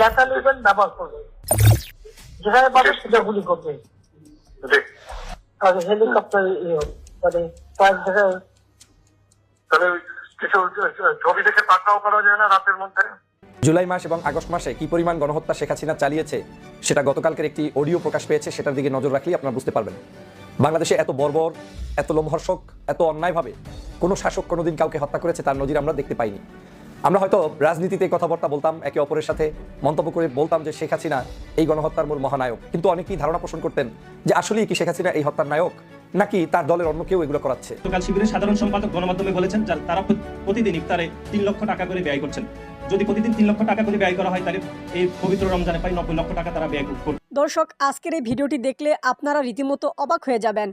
লেখা লিখবেন ব্যবহার করবে যেখানে পাবে সেটা গুলি করবে। আর হেলিকপ্টার মানে জায়গায় তাহলে কিছু ছবি দেখে পাকড়াও করা যায় না রাতের মধ্যে? জুলাই মাস এবং আগস্ট মাসে কি পরিমাণ গণহত্যা শেখ হাসিনা চালিয়েছে সেটা গতকালকের একটি অডিও প্রকাশ পেয়েছে সেটার দিকে নজর রাখলেই আপনারা বুঝতে পারবেন। বাংলাদেশে এত বর্বর এত লোমহর্ষক এত অন্যায়ভাবে কোনো শাসক কোনোদিন কাউকে হত্যা করেছে তার নজির আমরা দেখতে পাইনি। আমরা হয়তো রাজনীতিতে কথাবার্তা বলতাম একে অপরের সাথে মন্তব্য করে বলতাম যে শেখ হাসিনা এই গণহত্যার মূল মহানায়ক। কিন্তু অনেকেই ধারণা পোষণ করতেন যে আসলেই কি শেখ হাসিনা এই হত্যার নায়ক নাকি তার দলের অন্য কেউ এগুলো করাচ্ছে? গতকাল শিবিরের সাধারণ সম্পাদক গণমাধ্যমে বলেছেন যা- তারা প্রতি- প্রতিদিন ইফতারে তিন লক্ষ টাকা করে ব্যয় করছেন। যদি প্রতিদিন তিন লক্ষ টাকা করে ব্যয় করা হয় তাহলে এই পবিত্র রমজানে প্রায় নব্বই লক্ষ টাকা তারা ব্যয় করবে। দর্শক আজকের এই ভিডিওটি দেখলে আপনারা রীতিমতো অবাক হয়ে যাবেন।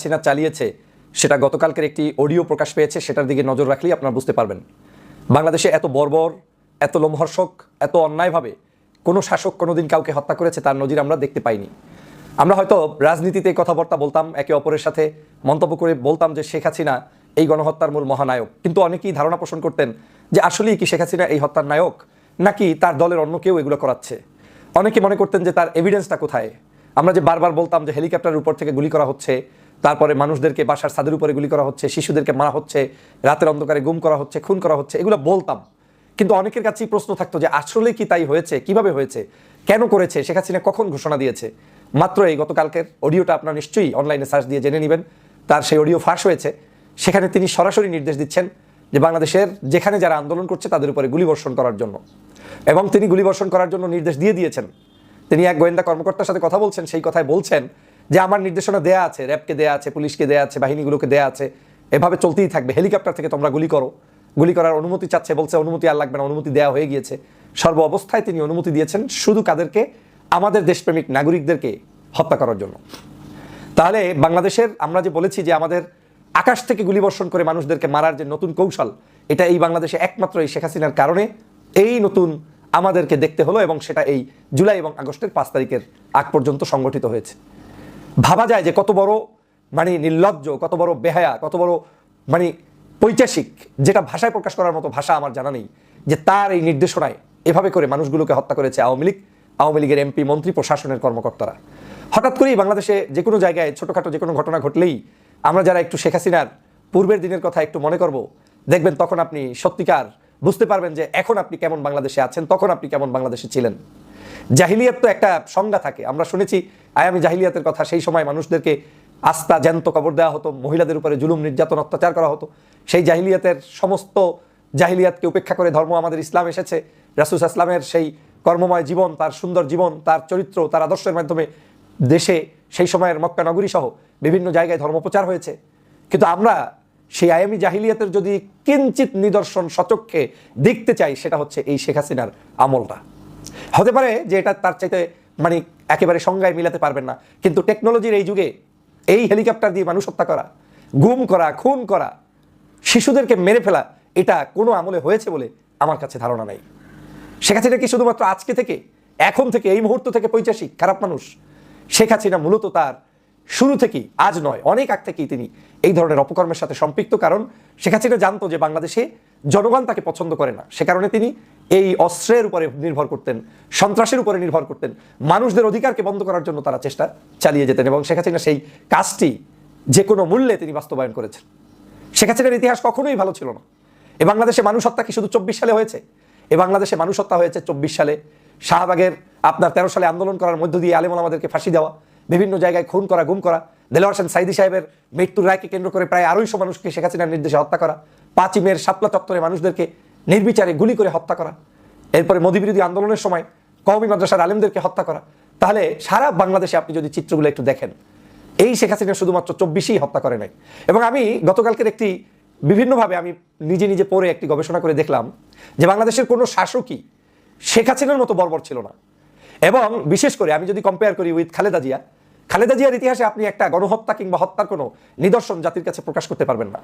হাসিনা চালিয়েছে, সেটা গতকালকের একটি অডিও প্রকাশ পেয়েছে, সেটার দিকে নজর রাখলেই আপনারা বুঝতে পারবেন। বাংলাদেশে এত বর্বর, এত লোমহর্ষক, এত অন্যায়ভাবে কোনো শাসক কোনোদিন কাউকে হত্যা করেছে, তার নজির আমরা দেখতে পাইনি। আমরা হয়তো রাজনীতিতে কথাবার্তা বলতাম, একে অপরের সাথে মন্তব্য করে বলতাম যে শেখ হাসিনা এই গণহত্যার মূল মহানায়ক। কিন্তু অনেকেই ধারণা পোষণ করতেন যে আসলেই কি শেখ হাসিনা এই হত্যার নায়ক, নাকি তার দলের অন্য কেউ এগুলো করাচ্ছে। অনেকে মনে করতেন যে তার এভিডেন্সটা কোথায়? আমরা যে বারবার বলতাম যে হেলিকপ্টারের উপর থেকে গুলি করা হচ্ছে তারপরে মানুষদেরকে বাসার ছাদের উপরে গুলি করা হচ্ছে, শিশুদেরকে মারা হচ্ছে, রাতের অন্ধকারে গুম করা হচ্ছে, খুন করা হচ্ছে, এগুলো বলতাম। কিন্তু অনেকের কাছেই প্রশ্ন থাকতো যে, আসলে কি তাই হয়েছে? কীভাবে হয়েছে? কেন করেছে? শেখ হাসিনা কখন ঘোষণা দিয়েছে? মাত্র এই গতকালকের অডিওটা আপনারা নিশ্চয়ই অনলাইনে সার্চ দিয়ে জেনে নেবেন। তার সেই অডিও ফাঁস হয়েছে। সেখানে তিনি সরাসরি নির্দেশ দিচ্ছেন যে, বাংলাদেশের যেখানে যারা আন্দোলন করছে, তাদের উপরে গুলিবর্ষণ করার জন্য। এবং তিনি গুলিবর্ষণ করার জন্য নির্দেশ দিয়ে দিয়েছেন। তিনি এক গোয়েন্দা কর্মকর্তার সাথে কথা বলছেন, সেই কথায় বলছেন যে আমার নির্দেশনা দেয়া আছে, র্যাবকে দেয়া আছে, পুলিশকে দেয়া আছে, বাহিনীগুলোকে দেয়া আছে, এভাবে চলতেই থাকবে। হেলিকপ্টার থেকে তোমরা গুলি করো। গুলি করার অনুমতি চাচ্ছে, বলছে অনুমতি আর লাগবে না, অনুমতি দেওয়া হয়ে গিয়েছে। সর্ব অবস্থায় তিনি অনুমতি দিয়েছেন শুধু কাদেরকে, আমাদের দেশপ্রেমিক নাগরিকদেরকে হত্যা করার জন্য। তাহলে বাংলাদেশের, আমরা যে বলেছি যে আমাদের আকাশ থেকে গুলিবর্ষণ করে মানুষদেরকে মারার যে নতুন কৌশল, এটা এই বাংলাদেশে একমাত্র এই শেখ হাসিনার কারণে এই নতুন আমাদেরকে দেখতে হলো এবং সেটা এই জুলাই এবং আগস্টের পাঁচ তারিখের আগ পর্যন্ত সংগঠিত হয়েছে। ভাবা যায় যে কত বড় মানে নির্লজ্জ, কত বড় বেহায়া, কত বড় মানে পৈচাসিক, যেটা ভাষায় প্রকাশ করার মতো ভাষা আমার জানা নেই, যে তার এই নির্দেশনায় এভাবে করে মানুষগুলোকে হত্যা করেছে আওয়ামী লীগ, আওয়ামী লীগের এমপি, মন্ত্রী, প্রশাসনের কর্মকর্তারা। হঠাৎ করেই বাংলাদেশে যে কোনো জায়গায়, ছোটোখাটো যে কোনো ঘটনা ঘটলেই আমরা যারা একটু শেখ হাসিনার পূর্বের দিনের কথা একটু মনে করব, দেখবেন তখন আপনি সত্যিকার, বুঝতে পারবেন যে এখন আপনি কেমন বাংলাদেশে আছেন, তখন আপনি কেমন বাংলাদেশে ছিলেন। জাহিলিয়াত তো একটা সংজ্ঞা থাকে। আমরা শুনেছি আয়ামি জাহিলিয়াতের কথা, সেই সময় মানুষদেরকে আস্থা, জ্যান্ত কবর দেওয়া হতো, মহিলাদের উপরে জুলুম, নির্যাতন, অত্যাচার করা হতো। সেই জাহিলিয়াতের সমস্ত জাহিলিয়াতকে উপেক্ষা করে ধর্ম আমাদের ইসলাম এসেছে। রাসুস ইসলামের সেই কর্মময় জীবন, তার সুন্দর জীবন, তার চরিত্র, তার আদর্শের মাধ্যমে দেশে, সেই সময়ের মক্কা নগরী সহ বিভিন্ন জায়গায় ধর্মপ্রচার হয়েছে। কিন্তু আমরা সেই আয়ামি জাহিলিয়াতের যদি কিঞ্চিত নিদর্শন, সচক্ষে দেখতে চাই, সেটা হচ্ছে এই শেখ হাসিনার আমলটা। হতে পারে যে এটা তার চাইতে মানে একেবারে সংজ্ঞায় মিলাতে পারবেন না। কিন্তু টেকনোলজির এই যুগে এই হেলিকপ্টার দিয়ে মানুষ হত্যা করা, গুম করা, খুন করা, শিশুদেরকে মেরে ফেলা, এটা কোনো আমলে হয়েছে বলে আমার কাছে ধারণা নেই। শেখ হাসিনা কি শুধুমাত্র আজকে থেকে, এখন থেকে, এই মুহূর্ত থেকে পৈচাসিক, খারাপ মানুষ? শেখ হাসিনা মূলত তার শুরু থেকেই, আজ নয়, অনেক আগ থেকেই তিনি এই ধরনের অপকর্মের সাথে সম্পৃক্ত। কারণ শেখ হাসিনা জানতো যে বাংলাদেশে জনগণ তাকে পছন্দ করে না। সে কারণে তিনি এই অস্ত্রের উপরে নির্ভর করতেন, সন্ত্রাসের উপরে নির্ভর করতেন। মানুষদের অধিকারকে বন্ধ করার জন্য তারা চেষ্টা চালিয়ে যেতেন এবং শেখ হাসিনা সেই কাজটি যে কোনো মূল্যে তিনি বাস্তবায়ন করেছেন। শেখ হাসিনার ইতিহাস কখনোই ভালো ছিল না। এ বাংলাদেশে মানুষ হত্যা কি শুধু চব্বিশ সালে হয়েছে? এ বাংলাদেশে মানুষ হত্যা হয়েছে চব্বিশ সালে। শাহবাগের আপনার তেরো সালে আন্দোলন করার মধ্য দিয়ে আলেমন আমাদেরকে ফাঁসি দেওয়া, বিভিন্ন জায়গায় খুন করা, গুম করা দেলোয়ার হোসেন সাইদি সাহেবের মৃত্যুর রায়কে কেন্দ্র করে প্রায় আড়াইশো মানুষকে শেখ হাসিনার নির্দেশে হত্যা করা, পাঁচই মেয়ের শাপলা চত্বরে মানুষদেরকে নির্বিচারে গুলি করে হত্যা করা, এরপরে মোদী বিরোধী আন্দোলনের সময় কওমি মাদ্রাসার আলেমদেরকে হত্যা করা। তাহলে সারা বাংলাদেশে আপনি যদি চিত্রগুলো একটু দেখেন, এই শেখ হাসিনা শুধুমাত্র চব্বিশেই হত্যা করে নাই। এবং আমি গতকালকের একটি বিভিন্নভাবে আমি নিজে নিজে পড়ে একটি গবেষণা করে দেখলাম যে বাংলাদেশের কোনো শাসকই শেখ হাসিনার মতো বর্বর ছিল না। এবং বিশেষ করে আমি যদি কম্পেয়ার করি উইথ খালেদা জিয়া খালেদা জিয়ার ইতিহাসে আপনি একটা গণহত্যা কিংবা হত্যার কোনো নিদর্শন জাতির কাছে প্রকাশ করতে পারবেন না।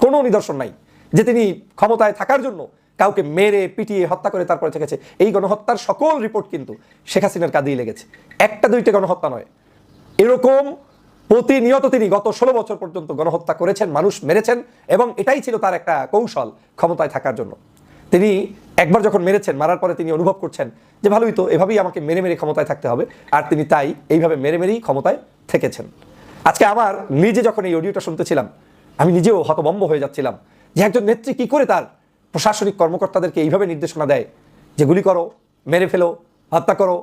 কোনো নিদর্শন নাই যে তিনি ক্ষমতায় থাকার জন্য কাউকে মেরে, পিটিয়ে, হত্যা করে তারপরে থেকেছে এই গণহত্যার সকল রিপোর্ট কিন্তু শেখ হাসিনার কাঁদিয়ে লেগেছে। একটা দুইটা গণহত্যা নয়। এরকম প্রতিনিয়ত তিনি গত ষোলো বছর পর্যন্ত গণহত্যা করেছেন, মানুষ মেরেছেন এবং এটাই ছিল তার একটা কৌশল ক্ষমতায় থাকার জন্য। তিনি একবার যখন মেরেছেন, মারার পরে তিনি অনুভব করছেন যে ভালোই তো, এভাবেই আমাকে মেরে মেরে ক্ষমতায় থাকতে হবে। আর তিনি তাই এইভাবে মেরে মেরেই ক্ষমতায় থেকেছেন। আজকে আমার নিজে যখন এই অডিওটা শুনতেছিলাম, আমি নিজেও হতবম্ব হয়ে যাচ্ছিলাম যে একজন নেত্রী কি করে তার প্রশাসনিক কর্মকর্তাদেরকে এইভাবে নির্দেশনা দেয় যে গুলি করো, মেরে ফেলো, হত্যা করো,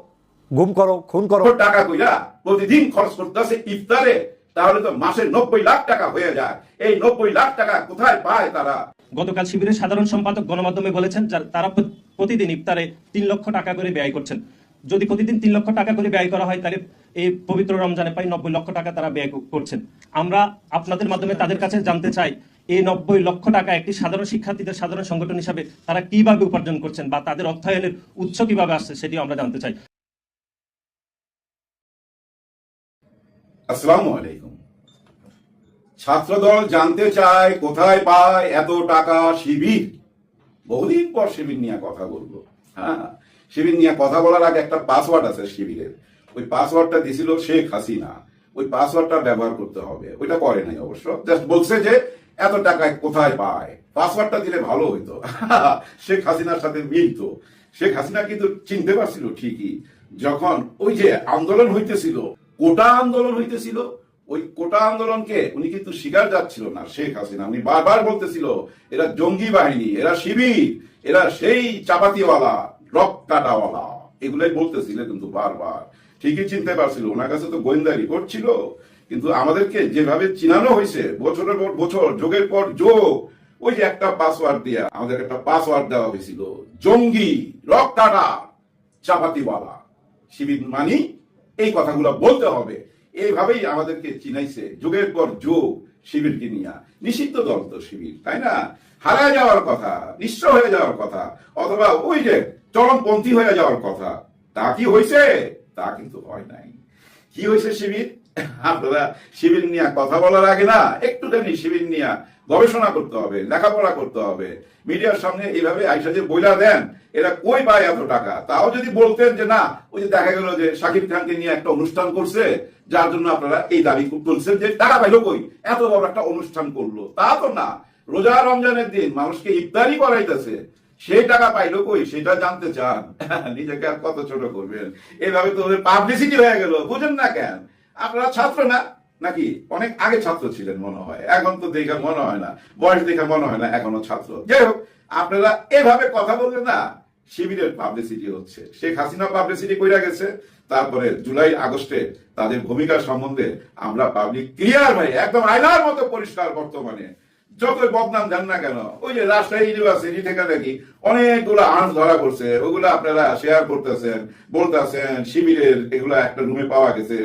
গুম করো, খুন করো। টাকা কইরা প্রতিদিন খরচ করতেছে ইফতারে, তাহলে তো মাসে নব্বই লাখ টাকা হয়ে যায়। এই নব্বই লাখ টাকা কোথায় পায় তারা? গতকাল শিবিরের সাধারণ সম্পাদক গণমাধ্যমে বলেছেন তারা প্রতিদিন ইফতারে তিন লক্ষ টাকা করে ব্যয় করছেন। যদি প্রতিদিন তিন লক্ষ টাকা করে ব্যয় করা হয়, তাহলে এই পবিত্র রমজানে প্রায় নব্বই লক্ষ টাকা তারা ব্যয় করছেন। আমরা আপনাদের মাধ্যমে তাদের কাছে জানতে চাই, এই নব্বই লক্ষ টাকা একটি সাধারণ শিক্ষার্থীদের সাধারণ সংগঠন হিসাবে তারা কীভাবে উপার্জন করছেন বা তাদের অর্থায়নের উৎস কীভাবে আসছে, সেটিও আমরা জানতে চাই। আসসালামু আলাইকুম। ছাত্রদল জানতে চায়, কোথায় পায়, এত টাকা শিবির। বহুদিন পর শিবির নিয়ে কথা বলব। হ্যাঁ শিবির নিয়ে কথা বলার আগে একটা পাসওয়ার্ড আছে শিবিরের। ওই পাসওয়ার্ডটা দিছিল শেখ হাসিনা। ওই পাসওয়ার্ডটা ব্যবহার করতে হবে। ওইটা করে নাই অবশ্য। জাস্ট বলছে যে, এত টাকা কোথায় পায়? পাসওয়ার্ডটা দিলে ভালো হইতো। শেখ হাসিনার সাথে মিলতো। শেখ হাসিনা কিন্তু চিনতে পারছিল ঠিকই। যখন ওই যে আন্দোলন হইতেছিল, কোটা আন্দোলন হইতেছিল ওই কোটা আন্দোলনকে উনি কিন্তু স্বীকার যাচ্ছিল না, শেখ হাসিনা। উনি বারবার বলতেছিল, এরা জঙ্গি বাহিনী, এরা শিবির, এরা সেই চাপাতিওয়ালা রক কাটাওয়ালা এগুলাই বলতেছিল কিন্তু বারবার। ঠিকই চিনতে পারছিল, ওনার কাছে তো গোয়েন্দা রিপোর্ট ছিল। কিন্তু আমাদেরকে যেভাবে চিনানো হয়েছে, বছরের পর বছর, যোগের পর যোগ, ওই যে একটা পাসওয়ার্ড দিয়ে আমাদের একটা পাসওয়ার্ড দেওয়া হয়েছিল, জঙ্গি রক কাটা চাপাতিওয়ালা। শিবির মানি এই কথাগুলো বলতে হবে। এইভাবেই আমাদেরকে চিনাইছে। যুগের পর যুগ শিবিরকে নিয়ে। নিষিদ্ধ দল তো শিবির, তাই না? হারায় যাওয়ার কথা, নিঃস্ব হয়ে যাওয়ার কথা, অথবা ওই যে চরমপন্থী হয়ে যাওয়ার কথা, তা কি হয়েছে তা কিন্তু হয় নাই। কি হয়েছে শিবির? আপনারা শিবির নিয়ে কথা বলার আগে না, একটুখানি শিবির নিয়ে গবেষণা করতে হবে, লেখাপড়া করতে হবে। মিডিয়ার সামনে এইভাবে আইসা যে বইলা দেন, এরা কই পায় এত টাকা? তাও যদি বলতেন যে না, ওই যে দেখা গেল যে শাকিব খানকে নিয়ে একটা অনুষ্ঠান করছে, যার জন্য আপনারা এই দাবি তুলছেন যে টাকা পাইলো কই? এত বড় একটা অনুষ্ঠান করল। তা তো না। রোজা রমজানের দিন মানুষকে ইফতারি করাইতেছে সেই টাকা পাইলো কই? সেটা জানতে চান। নিজেকে আর কত ছোট করবেন? এইভাবে তো পাবলিসিটি হয়ে গেল। বুঝেন না কেন? আপনারা ছাত্র না? নাকি? অনেক আগে ছাত্র ছিলেন মনে হয়। এখন তো দেখে মনে হয় না। বয়স দেখে মনে হয় না, এখনও ছাত্র। যাই হোক, আপনারা এভাবে কথা বলবেন না। শিবিরের পাবলিসিটি হচ্ছে। শেখ হাসিনা পাবলিসিটি কইরা গেছে। তারপরে জুলাই, আগস্টে তাদের ভূমিকা সম্বন্ধে আমরা পাবলিক ক্লিয়ার হয়ে একদম আয়নার মতো পরিষ্কার বর্তমানে। যতই বদনাম দেন না কেন, ওই যে রাজশাহী ইউনিভার্সিটি থেকে দেখি অনেকগুলো আর্মস ধরা করছে ওগুলো আপনারা শেয়ার করতেছেন, বলতেছেন, শিবিরের এগুলা একটা রুমে পাওয়া গেছে,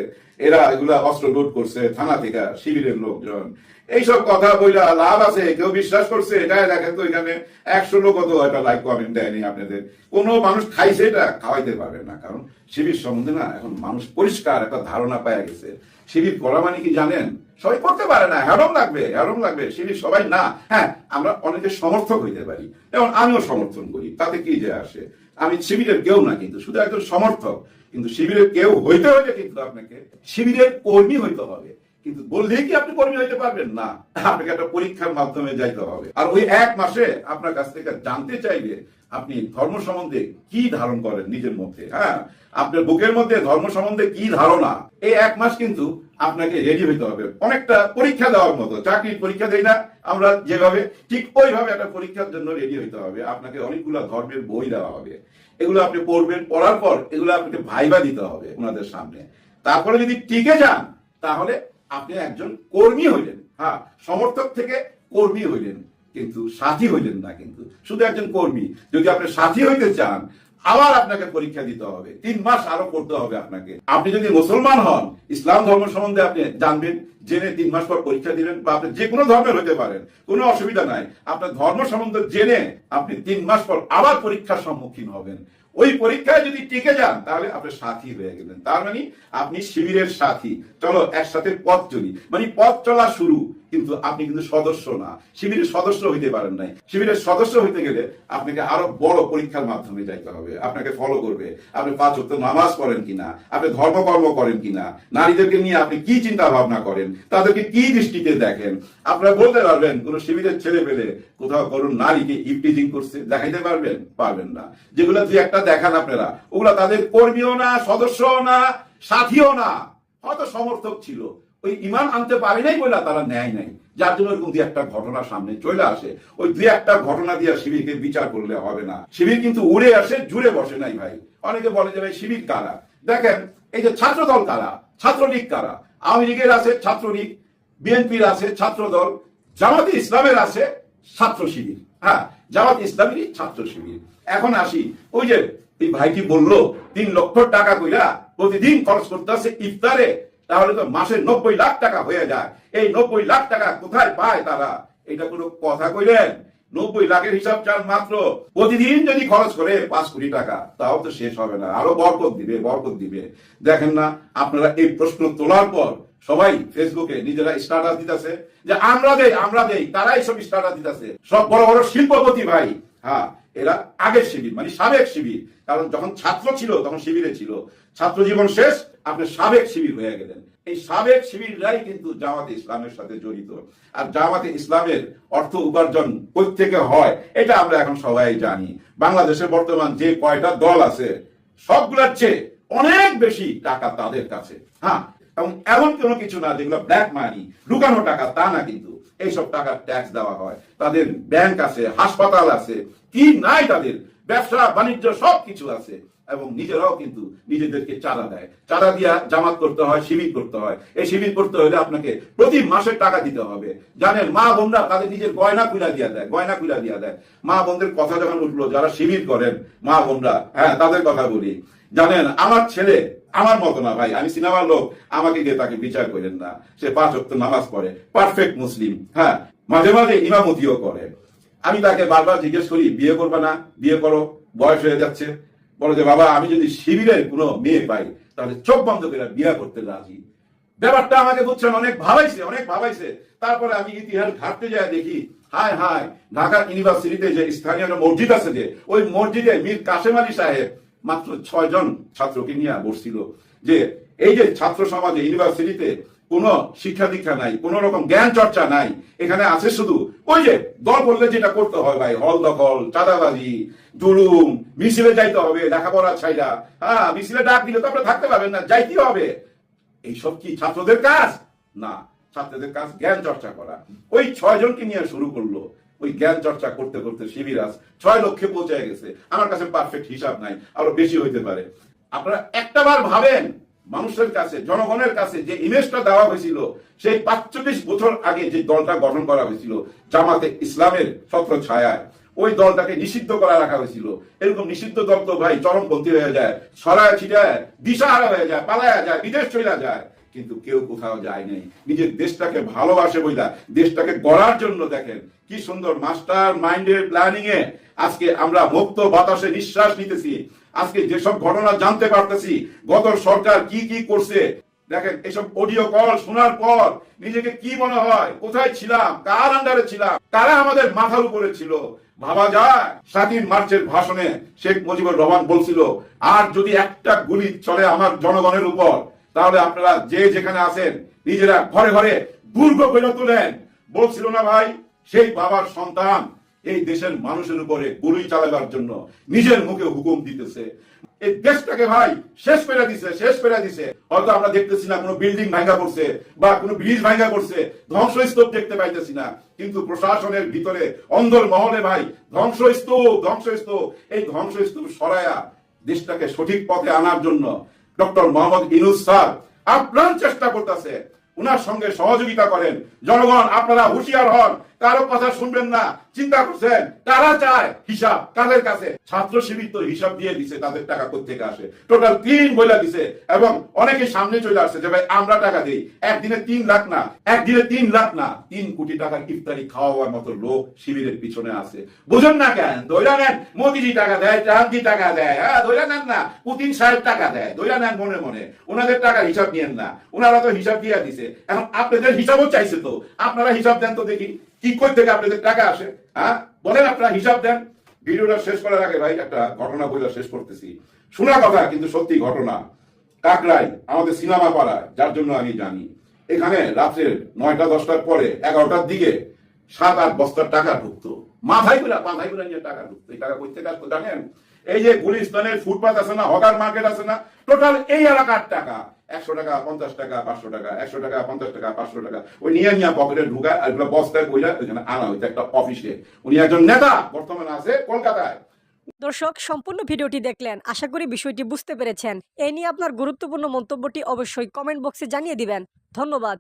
এরা এগুলা অস্ত্র লুট করছে, থানা থেকে শিবিরের লোকজন। এইসব কথা বইলা লাভ আছে, কেউ বিশ্বাস করছে? এটাই দেখেন তো এখানে একশো লোক তো একটা লাইক কমেন্ট দেয়নি আপনাদের। কোনো মানুষ খাইছে এটা, খাওয়াইতে পারবে না, কারণ শিবির সম্বন্ধে না এখন মানুষ পরিষ্কার একটা ধারণা পাওয়া গেছে। শিবির করা মানে কি জানেন? সবাই করতে পারে না হ্যারম লাগবে হ্যারম লাগবে শিবির সবাই না। হ্যাঁ আমরা অনেকে সমর্থক হইতে পারি যেমন আমিও সমর্থন করি, তাতে কি যে আসে? আমি শিবিরের কেউ না, কিন্তু শুধু একজন সমর্থক, কিন্তু শিবিরের কেউ হইতে হইলে কিন্তু আপনাকে, শিবিরের কর্মী হইতে হবে, কিন্তু বললেই কি আপনি কর্মী হইতে পারবেন? না, আপনাকে একটা পরীক্ষার মাধ্যমে যাইতে হবে। আর ওই এক মাসে আপনার কাছ থেকে জানতে চাইবে, আপনি ধর্ম সম্বন্ধে কি ধারণ করেন নিজের মধ্যে হ্যাঁ? আপনার বুকের মধ্যে ধর্ম সম্বন্ধে কি ধারণা? এই এক মাস কিন্তু আপনাকে রেডি হইতে হবে। অনেকটা পরীক্ষা দেওয়ার মতো। চাকরির পরীক্ষা দেই না, আমরা যেভাবে, ঠিক ওইভাবে একটা পরীক্ষার জন্য রেডি হইতে হবে। আপনাকে অনেকগুলো ধর্মের বই দেওয়া হবে। এগুলো আপনি পড়বেন, পড়ার পর এগুলো আপনাকে ভাইবা দিতে হবে ওনাদের সামনে। তারপরে যদি টিকে যান, তাহলে আপনি একজন কর্মী হইলেন। হ্যাঁ সমর্থক থেকে কর্মী হইলেন, কিন্তু সাথী হইলেন না কিন্তু। শুধু একজন কর্মী। যদি আপনি সাথী হইতে চান আবার আপনাকে পরীক্ষা দিতে হবে। তিন মাস আরও করতে হবে আপনাকে। আপনি যদি মুসলমান হন, ইসলাম ধর্ম সম্বন্ধে আপনি জানবেন, জেনে তিন মাস পর পরীক্ষা দিবেন বা আপনি যে কোনো ধর্মের হতে পারেন, কোনো অসুবিধা নাই। আপনার ধর্ম সম্বন্ধে জেনে আপনি তিন মাস পর আবার পরীক্ষার সম্মুখীন হবেন। ওই পরীক্ষায় যদি টিকে যান, তাহলে আপনি সাথী হয়ে গেলেন। তার মানে আপনি শিবিরের সাথী। চলো একসাথে পথ চলি। মানে পথ চলা শুরু। কিন্তু আপনি কিন্তু সদস্য না। শিবিরের সদস্য হইতে পারেন নাই। শিবিরের সদস্য হইতে গেলে আপনাকে আরও বড় পরীক্ষার মাধ্যমে যাইতে হবে। আপনাকে ফলো করবে। আপনি পাঁচ ওয়াক্ত নামাজ পড়েন কিনা? আপনি ধর্মকর্ম করেন কিনা? নারীদেরকে নিয়ে আপনি কি চিন্তা ভাবনা করেন? তাদেরকে কি দৃষ্টিতে দেখেন? আপনারা বলতে পারবেন, কোন শিবিরের ছেলে পেলে কোথাও কোনো নারীকে ইফটিজিং করছে। দেখাইতে পারবেন? পারবেন না। যেগুলো দুই একটা দেখান আপনারা, ওগুলা তাদের কর্মীও না, সদস্যও না, সাথীও না। হয়তো সমর্থক ছিল। ওই ইমান আনতে পারে নাই বলে তারা নেয় নাই। যার জন্য এরকম দুই একটা ঘটনা সামনে চলে আসে। ওই দুই একটা ঘটনা দিয়ে শিবিরকে বিচার করলে হবে না। শিবির কিন্তু উড়ে আসে, জুড়ে বসে নাই ভাই। অনেকে বলে যে ভাই, শিবির কারা? দেখেন, এই যে ছাত্র দল কারা? ছাত্রলীগ কারা? আওয়ামী লীগের আছে ছাত্রলীগ, বিএনপির আছে ছাত্র দল জামাতে ইসলামের আছে ছাত্র শিবির। হ্যাঁ জামাত ইসলামেরই ছাত্র শিবির। এখন আসি, ওই যে এই ভাইটি বলল, তিন লক্ষ টাকা কইরা প্রতিদিন খরচ করতে আছে ইফতারে। তাহলে তো মাসে নব্বই লাখ টাকা হয়ে যায়। এই নব্বই লাখ টাকা কোথায় পায় তারা? এটা কোনো কথা কইলেন? নব্বই লাখের হিসাব চাল মাত্র। প্রতিদিন যদি খরচ করে পাঁচ কোটি টাকা, তাও তো শেষ হবে না। আরও বরকত দিবে বরকত দিবে। দেখেন না, আপনারা এই প্রশ্ন তোলার পর সবাই ফেসবুকে নিজেরা স্ট্যাটাস দিতেছে। যে আমরা দেই আমরা দেই, তারাই সব স্ট্যাটাস দিতেছে। সব বড় বড় শিল্পপতি ভাই হ্যাঁ এরা আগের শিবির মানে সাবেক শিবির। কারণ যখন ছাত্র ছিল, তখন শিবিরে ছিল। ছাত্র জীবন শেষ, আপনি সাবেক শিবির হয়ে গেলেন। এই সাবেক শিবিররাই কিন্তু জামাতে ইসলামের সাথে জড়িত। আর জামাতে ইসলামের অর্থ উপার্জন থেকে হয়, এটা আমরা এখন সবাই জানি। বাংলাদেশের বর্তমান যে কয়টা দল আছে, সবগুলোর চেয়ে অনেক বেশি টাকা তাদের কাছে। হ্যাঁ এবং এমন কোনো কিছু না যেগুলো ব্ল্যাক মানি লুকানো টাকা, তা না কিন্তু। এইসব টাকার ট্যাক্স দেওয়া হয়। তাদের ব্যাংক আছে, হাসপাতাল আছে, কি নাই তাদের, ব্যবসা, বাণিজ্য সব কিছু আছে। এবং নিজেরাও কিন্তু নিজেদেরকে চাঁদা দেয়। চাঁদা দিয়া জামাত করতে হয়, শিবির করতে হয়। এই শিবির করতে হলে আপনাকে প্রতি মাসে টাকা দিতে হবে। জানেন, মা বোনরা তাদের নিজের গয়না কুলা দিয়া দেয়, গয়না কুলা দিয়া দেয়। মা বোনদের কথা যখন উঠল, যারা শিবির করেন, মা বোনরা হ্যাঁ তাদের কথা বলি। জানেন, আমার ছেলে, আমার মতো না ভাই, আমি সিনেমার লোক, আমাকে দিয়ে তাকে বিচার করেন না। সে পাঁচ অক্ট নামাজ পড়ে পারফেক্ট মুসলিম হ্যাঁ মাঝে মাঝে ইমামতিও করে। আমি তাকে বারবার জিজ্ঞেস করি, বিয়ে করবে না? বিয়ে করো, বয়স হয়ে যাচ্ছে বলে যে, বাবা, আমি যদি শিবিরের কোনো মেয়ে পাই, তাহলে চোখ বন্ধ করে বিয়ে করতে রাজি। ব্যাপারটা আমাকে বুঝছেন, অনেক ভাবাইছে অনেক ভাবাইছে। তারপরে আমি ইতিহাস ঘাটতে যায় দেখি, হায় হায়, ঢাকা ইউনিভার্সিটিতে যে স্থানীয় মসজিদ আছে যে, ওই মসজিদে মীর কাশেম আলী সাহেব মাত্র ছয় জন ছাত্রকে নিয়ে বসছিল। যে, এই যে ছাত্র সমাজে ইউনিভার্সিটিতে কোন শিক্ষা দীক্ষা নাই, কোন রকম জ্ঞান চর্চা নাই। এখানে আছে শুধু ওই যে দল করলে যেটা করতে হয় ভাই, হল দখল, চাঁদাবাজি, জুলুম, মিছিলে যাইতে হবে, লেখাপড়া ছাইরা। হ্যাঁ মিছিলে ডাক দিলে তো আপনারা থাকতে পারবেন না যাইতে হবে। এইসব কি ছাত্রদের কাজ? না, ছাত্রদের কাজ জ্ঞান চর্চা করা। ওই ছয় জনকে নিয়ে শুরু করল। ওই জ্ঞান চর্চা করতে করতে শিবিরাজ ছয় লক্ষে পৌঁছে গেছে। আমার কাছে পারফেক্ট হিসাব নাই, আরও বেশি হইতে পারে। আপনারা একটা বার ভাবেন মানুষের কাছে, জনগণের কাছে যে ইমেজটা দেওয়া হয়েছিল, সেই পাঁচচল্লিশ বছর আগে যে দলটা গঠন করা হয়েছিল, জামাতে ইসলামের ছত্র ছায়ায়, ওই দলটাকে নিষিদ্ধ করা রাখা হয়েছিল। এরকম নিষিদ্ধ দল তো ভাই চরমপন্থী হয়ে যায় ছড়ায় ছিটায়, দিশাহারা হয়ে যায়, পালায়া যায়, বিদেশ চলে যায়। কিন্তু কেউ কোথাও যায় নাই। নিজের দেশটাকে ভালোবাসে বইলা, দেশটাকে গড়ার জন্য দেখেন। কি সুন্দর মাস্টার মাইন্ডের প্ল্যানিং এ আজকে আমরা মুক্ত বাতাসে নিঃশ্বাস নিতেছি। আজকে যেসব ঘটনা জানতে পারতেছি গত সরকার কি কি করছে, দেখেন, এসব অডিও কল শোনার পর নিজেকে কি মনে হয়, কোথায় ছিলাম, কার আন্ডারে ছিলাম, কারা আমাদের মাথার উপরে ছিল? ভাবা যায়, স্বাধীন মার্চের ভাষণে শেখ মুজিবুর রহমান বলছিল, আর যদি একটা গুলি চলে আমার জনগণের উপর, তাহলে আপনারা যে যেখানে আছেন, নিজেরা ঘরে ঘরে দুর্গ করে তোলেন। বলছিল না ভাই, সেই বাবার সন্তান এই দেশের মানুষের উপরে গুলি চালাবার জন্য নিজের মুখে হুকুম দিতেছে। এই দেশটাকে ভাই শেষ করে দিছে, শেষ করে দিছে। হয়তো আমরা দেখতেছি না কোনো বিল্ডিং ভাঙ্গা পড়ছে বা কোনো ব্রিজ ভাঙ্গা পড়ছে, ধ্বংসস্তূপ দেখতে পাইতেছি না। কিন্তু প্রশাসনের ভিতরে অন্দর মহলে ভাই ধ্বংসস্তূপ ধ্বংসস্তূপ। এই ধ্বংসস্তূপ সরায়া দেশটাকে সঠিক পথে আনার জন্য ডক্টর মোহাম্মদ ইনুস স্যার আপ্রাণ চেষ্টা করতেছে। উনার সঙ্গে সহযোগিতা করেন। জনগণ, আপনারা হুঁশিয়ার হন। কারও কথা শুনবেন না, চিন্তা করছেন কারা চায় হিসাব কাদের কাছে। ছাত্র শিবির তো হিসাব দিয়ে দিছে, তাদের টাকা কোথেকে আসে? টোটাল তিন বইলা দিছে, এবং অনেকে সামনে চলে আসছে যে, ভাই, আমরা টাকা দিই। একদিনে তিন লাখ না, একদিনে তিন লাখ না। তিন কোটি টাকার ইফতারি খাওয়ার মতো লোক শিবিরের পিছনে আছে। বুঝুন না কেন? ধৈরা নেন, মোদিজি টাকা দেয়, গান্ধী টাকা দেয় হ্যাঁ ধৈরা নেন না, পুতিন সাহেব টাকা দেয় ধৈরা নেন মনে মনে। ওনাদের টাকার হিসাব নিয়েন না। ওনারা তো হিসাব দিয়ে দিছে। এখন আপনাদের হিসাবও চাইছে তো। আপনারা হিসাব দেন তো দেখি। কি কই থেকে আপনাদের টাকা আসে? হ্যাঁ? বলেন আপনারা, হিসাব দেন। ভিডিওটা শেষ করার আগে ভাই, একটা ঘটনা বইলা শেষ করতেছি। শোনা কথা, কিন্তু সত্যি ঘটনা। কাকরাই আমাদের সিনেমা পাড়ায়, যার জন্য আমি জানি। এখানে রাত্রে নয়টা, দশটার পরে, এগারোটার দিকে সাত, আট বস্তার টাকা ঢুকতো। মাথায়গুলা মাথায়গুলা নিয়ে টাকা ঢুকতো। এই টাকা করতে আসতো জানেন? এই যে গুলিস্তানের ফুটপাথ আছে না, হকার মার্কেট আছে না, টোটাল এই এলাকার টাকা। একশো টাকা, পঞ্চাশ টাকা, পাঁচশো টাকা, একশো টাকা, পঞ্চাশ টাকা, পাঁচশো টাকা। ওই নিয়ে নিয়ে পকেটে ঢুকায় আর এগুলো বস্তায় ওইখানে আনা হয়েছে একটা অফিসে উনি একজন নেতা, বর্তমানে আছে কলকাতায়। দর্শক, সম্পূর্ণ ভিডিওটি দেখলেন। আশা করি বিষয়টি বুঝতে পেরেছেন। এ নিয়ে আপনার গুরুত্বপূর্ণ মন্তব্যটি অবশ্যই কমেন্ট বক্সে জানিয়ে দিবেন। ধন্যবাদ।